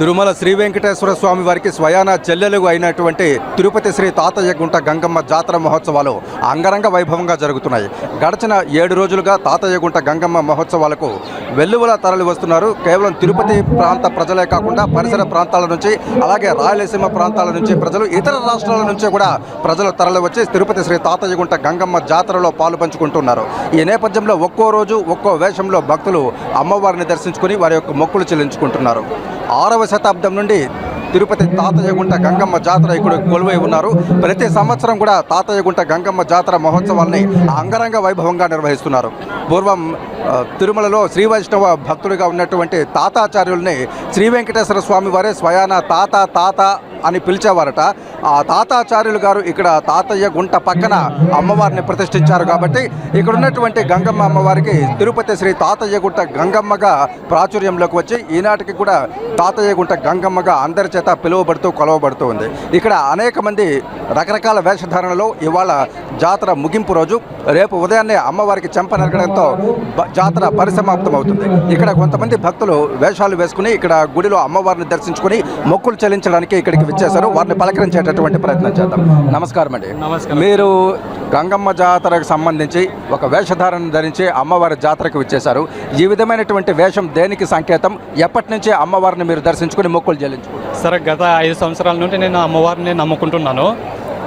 తిరుమల శ్రీ వెంకటేశ్వర స్వామి వారికి స్వయాన చెల్లెలు అయినటువంటి తిరుపతి శ్రీ తాతయ్య గుంట గంగమ్మ జాతర మహోత్సవాలు అంగరంగ వైభవంగా జరుగుతున్నాయి. గడిచిన ఏడు రోజులుగా తాతయ్య గుంట గంగమ్మ మహోత్సవాలకు వెల్లువల తరలి వస్తున్నారు. కేవలం తిరుపతి ప్రాంత ప్రజలే కాకుండా పరిసర ప్రాంతాల నుంచి అలాగే రాయలసీమ ప్రాంతాల నుంచి ప్రజలు ఇతర రాష్ట్రాల నుంచి కూడా ప్రజలు తరలివచ్చి తిరుపతి శ్రీ తాతయ్య గుంట గంగమ్మ జాతరలో పాలు పంచుకుంటున్నారు ఈ నేపథ్యంలో ఒక్కో రోజు ఒక్కో వేషంలో భక్తులు అమ్మవారిని దర్శించుకుని వారి యొక్క మొక్కులు చెల్లించుకుంటున్నారు. ఆరవ శతాబ్దం నుండి తిరుపతి తాతయ్యగుంట గంగమ్మ జాతర ఇక్కడ కొలువై ఉన్నారు. ప్రతి సంవత్సరం కూడా తాతయ్యగుంట గంగమ్మ జాతర మహోత్సవాల్ని అంగరంగ వైభవంగా నిర్వహిస్తున్నారు. పూర్వం తిరుమలలో శ్రీ వైష్ణవ భక్తుడిగా ఉన్నటువంటి తాతాచార్యుల్ని శ్రీ వెంకటేశ్వర స్వామి వారే స్వయాన తాత తాత అని పిలిచేవారట. ఆ తాతాచార్యులు గారు ఇక్కడ తాతయ్య గుంట పక్కన అమ్మవారిని ప్రతిష్ఠించారు కాబట్టి ఇక్కడ ఉన్నటువంటి గంగమ్మ అమ్మవారికి తిరుపతి శ్రీ తాతయ్య గుంట గంగమ్మగా ప్రాచుర్యంలోకి వచ్చి ఈనాటికి కూడా తాతయ్య గుంట గంగమ్మగా అందరి చేత పిలువబడుతూ కొలవబడుతూ ఉంది. ఇక్కడ అనేక మంది రకరకాల వేషధారణలో ఇవాళ జాతర ముగింపు రోజు రేపు ఉదయాన్నే అమ్మవారికి చెంప నరకడంతో జాతర పరిసమాప్తం అవుతుంది ఇక్కడ కొంతమంది భక్తులు వేషాలు వేసుకుని ఇక్కడ గుడిలో అమ్మవారిని దర్శించుకుని మొక్కులు చెల్లించడానికి ఇక్కడికి విచ్చేశారు. వారిని పలకరించేటటువంటి ప్రయత్నం చేద్దాం. నమస్కారం అండి. నమస్కారం. మీరు గంగమ్మ జాతరకు సంబంధించి ఒక వేషధారణ ధరించి అమ్మవారి జాతరకు విచ్చేశారు. ఈ విధమైనటువంటి వేషం దేనికి సంకేతం? ఎప్పటి నుంచి అమ్మవారిని మీరు దర్శించుకుని మొక్కులు చెల్లించుకుంటారు సార్ గత ఐదు సంవత్సరాల నుండి నేను అమ్మవారిని నమ్ముకుంటున్నాను.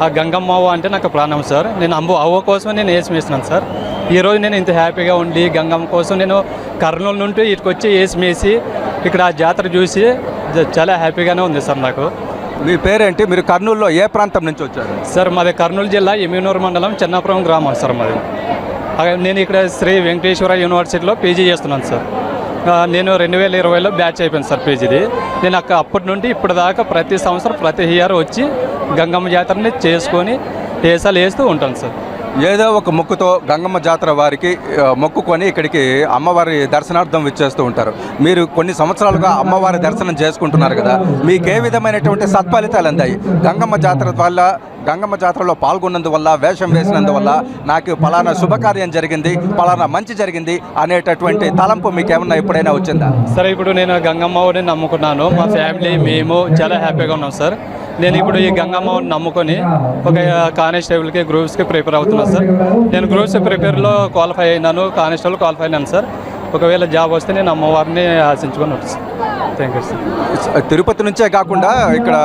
ఆ గంగమ్మ అంటే నాకు ప్రాణం సార్. నేను అమ్మ అవ్వ కోసం నేను వేసి వేసినాను సార్ ఈరోజు నేను ఇంత హ్యాపీగా ఉండి గంగమ్మ కోసం నేను కర్నూలు నుండి ఇటుకు వచ్చి వేసి మేసి ఇక్కడ ఆ జాతర చూసి చాలా హ్యాపీగానే ఉంది సార్ నాకు. మీ పేరేంటి? మీరు కర్నూలులో ఏ ప్రాంతం నుంచి వచ్చారు? సార్ మాది కర్నూలు జిల్లా ఎమ్యూనూరు మండలం చెన్నాపురం గ్రామం సార్ మాది. నేను ఇక్కడ శ్రీ వెంకటేశ్వర యూనివర్సిటీలో పీజీ చేస్తున్నాను సార్. నేను రెండు వేల ఇరవైలో బ్యాచ్ అయిపోయింది సార్ పీజీది. నేను అక్క అప్పటి నుండి ఇప్పటిదాకా ప్రతి సంవత్సరం ప్రతి ఇయర్ వచ్చి గంగమ్మ జాతరని చేసుకొని వేసాలు వేస్తూ ఉంటాను సార్. ఏదో ఒక మొక్కుతో గంగమ్మ జాతర వారికి మొక్కుకొని ఇక్కడికి అమ్మవారి దర్శనార్థం విచ్చేస్తూ ఉంటారు. మీరు కొన్ని సంవత్సరాలుగా అమ్మవారి దర్శనం చేసుకుంటున్నారు కదా మీకు ఏ విధమైనటువంటి సత్ఫలితాలు అందాయి. గంగమ్మ జాతర వల్ల గంగమ్మ జాతరలో పాల్గొన్నందువల్ల వేషం వేసినందువల్ల నాకు పలానా శుభకార్యం జరిగింది పలానా మంచి జరిగింది అనేటటువంటి తలంపు మీకు ఏమన్నా ఎప్పుడైనా వచ్చిందా? సరే ఇప్పుడు నేను గంగమ్మని నమ్ముకున్నాను. మా ఫ్యామిలీ మేము చాలా హ్యాపీగా ఉన్నాం సార్. నేను ఇప్పుడు ఈ గంగమ్మని నమ్ముకొని ఒక కానిస్టేబుల్కి గ్రూప్స్కి ప్రిపేర్ అవుతున్నాను సార్. నేను గ్రూప్స్ ప్రిపేర్లో క్వాలిఫై అయినాను కానిస్టేబుల్ క్వాలిఫై అయినాను సార్. ఒకవేళ జాబ్ వస్తే నేను అమ్మవారిని ఆశించుకొని వస్తాను థ్యాంక్ యూ తిరుపతి నుంచే కాకుండా ఇక్కడ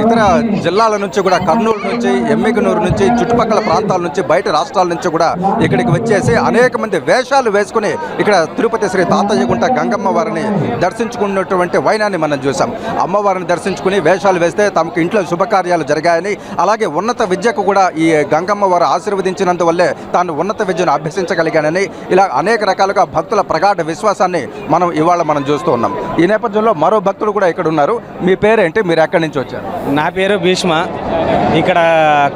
ఇతర జిల్లాల నుంచి కూడా కర్నూలు నుంచి ఎమ్మిగనూరు నుంచి చుట్టుపక్కల ప్రాంతాల నుంచి బయట రాష్ట్రాల నుంచి కూడా ఇక్కడికి వచ్చేసి అనేక మంది వేషాలు వేసుకుని ఇక్కడ తిరుపతి శ్రీ తాతయ్య గుంట గంగమ్మ వారిని దర్శించుకున్నటువంటి వైనాన్ని మనం చూసాం అమ్మవారిని దర్శించుకుని వేషాలు వేస్తే తమకు ఇంట్లో శుభకార్యాలు జరిగాయని అలాగే ఉన్నత విద్యకు కూడా ఈ గంగమ్మ వారు ఆశీర్వదించినందువల్లే తాను ఉన్నత విద్యను అభ్యసించగలిగానని ఇలా అనేక రకాలుగా భక్తుల ప్రగాఢ విశ్వాసాన్ని మనం ఇవాళ మనం చూస్తూ ఉన్నాం. ఈ నేపథ్యంలో మరో భక్తులు కూడా ఇక్కడ ఉన్నారు. మీ పేరేంటి? మీరు ఎక్కడి నుంచి వచ్చారు? నా పేరు భీష్మ. ఇక్కడ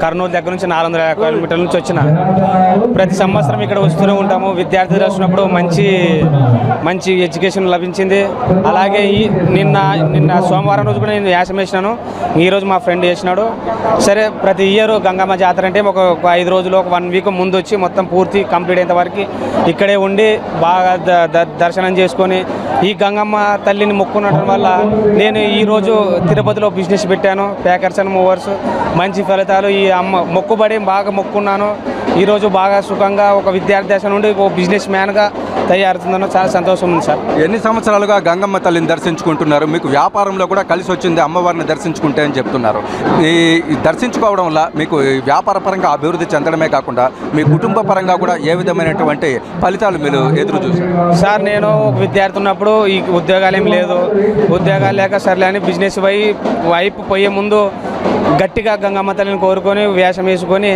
కర్నూలు దగ్గర నుంచి నాలుగు వందల కిలోమీటర్ల నుంచి వచ్చిన. ప్రతి సంవత్సరం ఇక్కడ వస్తూనే ఉంటాము. విద్యార్థి వచ్చినప్పుడు మంచి మంచి ఎడ్యుకేషన్ లభించింది. అలాగే ఈ నిన్న నిన్న సోమవారం రోజు కూడా నేను యాసం వేసినాను. ఈరోజు మా ఫ్రెండ్ వేసినాడు. సరే ప్రతి ఇయర్ గంగమ్మ జాతర అంటే ఒక ఐదు రోజులు ఒక వన్ వీక్ ముందు వచ్చి మొత్తం పూర్తి కంప్లీట్ అయ్యేంత వరకు ఇక్కడే ఉండి బాగా ద- దర్శనం చేసుకొని ఈ గంగమ్మ తల్లిని మొక్కునడం వల్ల నేను ఈరోజు తిరుపతిలో బిజినెస్ పెట్టాను. ప్యాకర్స్ అండ్ మూవర్స్ మంచి ఫలితాలు. ఈ అమ్మ మొక్కుబడి బాగా మొక్కున్నాను. ఈరోజు బాగా సుఖంగా ఒక విద్యార్థి దశ నుండి ఒక బిజినెస్ మ్యాన్గా తయారుతుందన్న చాలా సంతోషం ఉంది సార్. ఎన్ని సంవత్సరాలుగా గంగమ్మ తల్లిని దర్శించుకుంటున్నారు? మీకు వ్యాపారంలో కూడా కలిసి వచ్చింది అమ్మవారిని దర్శించుకుంటే అని చెప్తున్నారు. ఈ దర్శించుకోవడం వల్ల మీకు ఈ వ్యాపార పరంగా అభివృద్ధి చెందడమే కాకుండా మీ కుటుంబ పరంగా కూడా ఏ విధమైనటువంటి ఫలితాలు మీరు ఎదురు చూసారు సార్ నేను ఒక విద్యార్థి ఉన్నప్పుడు ఈ ఉద్యోగాలు ఏం లేదు. ఉద్యోగాలు లేక సర్లే అని బిజినెస్ వై వైపు పోయే ముందు గట్టిగా గంగమ్మ తల్లిని కోరుకొని వేషం వేసుకొని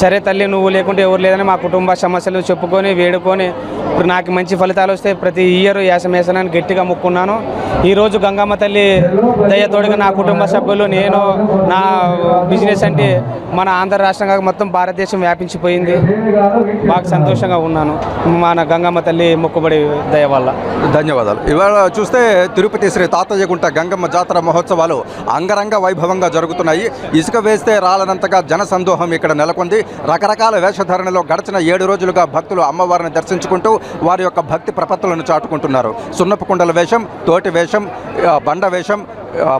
సరే తల్లి నువ్వు లేకుంటే ఎవరు లేదని మా కుటుంబ సమస్యలు చెప్పుకొని వేడుకొని ఇప్పుడు నాకు మంచి ఫలితాలు వస్తే ప్రతి ఇయర్ యాసమేసనని గట్టిగా మొక్కున్నాను. ఈరోజు గంగమ్మ తల్లి దయతోడుగా నా కుటుంబ సభ్యులు నేను నా బిజినెస్ అంటే మన ఆంధ్ర రాష్ట్రంగా మొత్తం భారతదేశం వ్యాపించిపోయింది. బాగా సంతోషంగా ఉన్నాను. మన గంగమ్మ తల్లి మొక్కుబడి దయ వల్ల. ధన్యవాదాలు. ఇవాళ చూస్తే తిరుపతి శ్రీ తాతయ్యగుంట గంగమ్మ జాతర మహోత్సవాలు అంగరంగ వైభవంగా జరుగుతున్నాయి. ఇసుక వేస్తే రాలనంతగా జన సందోహం ఇక్కడ నెలకొంది. రకరకాల వేషధారణలో గడిచిన ఏడు రోజులుగా భక్తులు అమ్మవారిని దర్శించుకుంటూ వారి యొక్క భక్తి ప్రపత్తులను చాటుకుంటున్నారు. సున్నపు కుండల వేషం తోటి వేషం బండ వేషం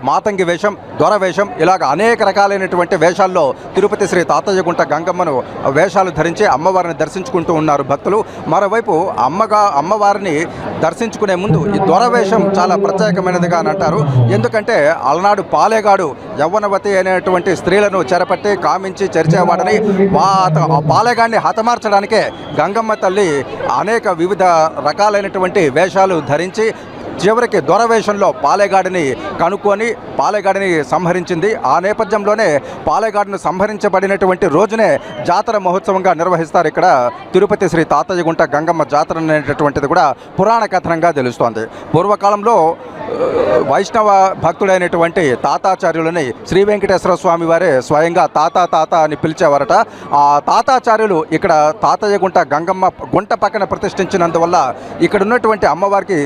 మాతంగి వేషం దొర వేషం ఇలాగ అనేక రకాలైనటువంటి వేషాల్లో తిరుపతి శ్రీ తాతయ్యగుంట గంగమ్మను వేషాలు ధరించి అమ్మవారిని దర్శించుకుంటూ ఉన్నారు భక్తులు. మరోవైపు అమ్మగా అమ్మవారిని దర్శించుకునే ముందు ఈ దొర వేషం చాలా ప్రత్యేకమైనదిగా అని అంటారు. ఎందుకంటే అలనాడు పాలేగాడు యవ్వనవతి అనేటువంటి స్త్రీలను చెరపట్టి కామించి చెరిచేవాడని ఆ పాలేగాడిని హతమార్చడానికే గంగమ్మ తల్లి అనేక వివిధ రకాలైనటువంటి వేషాలు ధరించి చివరికి దొరవేషంలో పాలెగాడిని కనుక్కొని పాలెగాడిని సంహరించింది. ఆ నేపథ్యంలోనే పాలెగాడిని సంహరించబడినటువంటి రోజునే జాతర మహోత్సవంగా నిర్వహిస్తారు ఇక్కడ తిరుపతి శ్రీ తాతయ్యగుంట గంగమ్మ జాతర అనేటటువంటిది కూడా పురాణ కథనంగా తెలుస్తోంది. పూర్వకాలంలో వైష్ణవ భక్తుడైనటువంటి తాతాచార్యులని శ్రీ వెంకటేశ్వర స్వామి వారే స్వయంగా తాత తాత అని పిలిచేవారట. ఆ తాతాచార్యులు ఇక్కడ తాతయ్యగుంట గంగమ్మ గుంట పక్కన ప్రతిష్ఠించినందువల్ల ఇక్కడ ఉన్నటువంటి అమ్మవారికి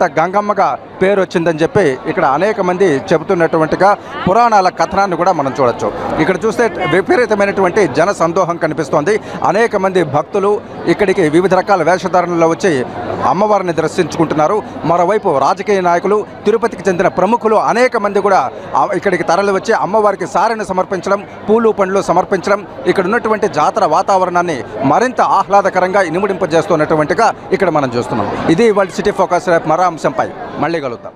తాతయ్యగుంట గంగమ్మగా పేరు వచ్చిందని చెప్పి ఇక్కడ అనేక మంది చెబుతున్నటువంటిగా పురాణాల కథనాన్ని కూడా మనం చూడొచ్చు. ఇక్కడ చూస్తే విపరీతమైనటువంటి జన సందోహం కనిపిస్తోంది. అనేక మంది భక్తులు ఇక్కడికి వివిధ రకాల వేషధారణలో వచ్చి అమ్మవారిని దర్శించుకుంటున్నారు. మరోవైపు రాజకీయ నాయకులు తిరుపతికి చెందిన ప్రముఖులు అనేక మంది కూడా ఇక్కడికి తరలి వచ్చి అమ్మవారికి సారని సమర్పించడం పూలు పండ్లు సమర్పించడం ఇక్కడ ఉన్నటువంటి జాతర వాతావరణాన్ని మరింత ఆహ్లాదకరంగా ఇనుముడింపజేస్తున్నటువంటిగా ఇక్కడ మనం చూస్తున్నాం. ఇది వాళ్ళ సిటీ ఫోకస్ రేపు మరో అంశంపై మళ్ళీ కలుద్దాం.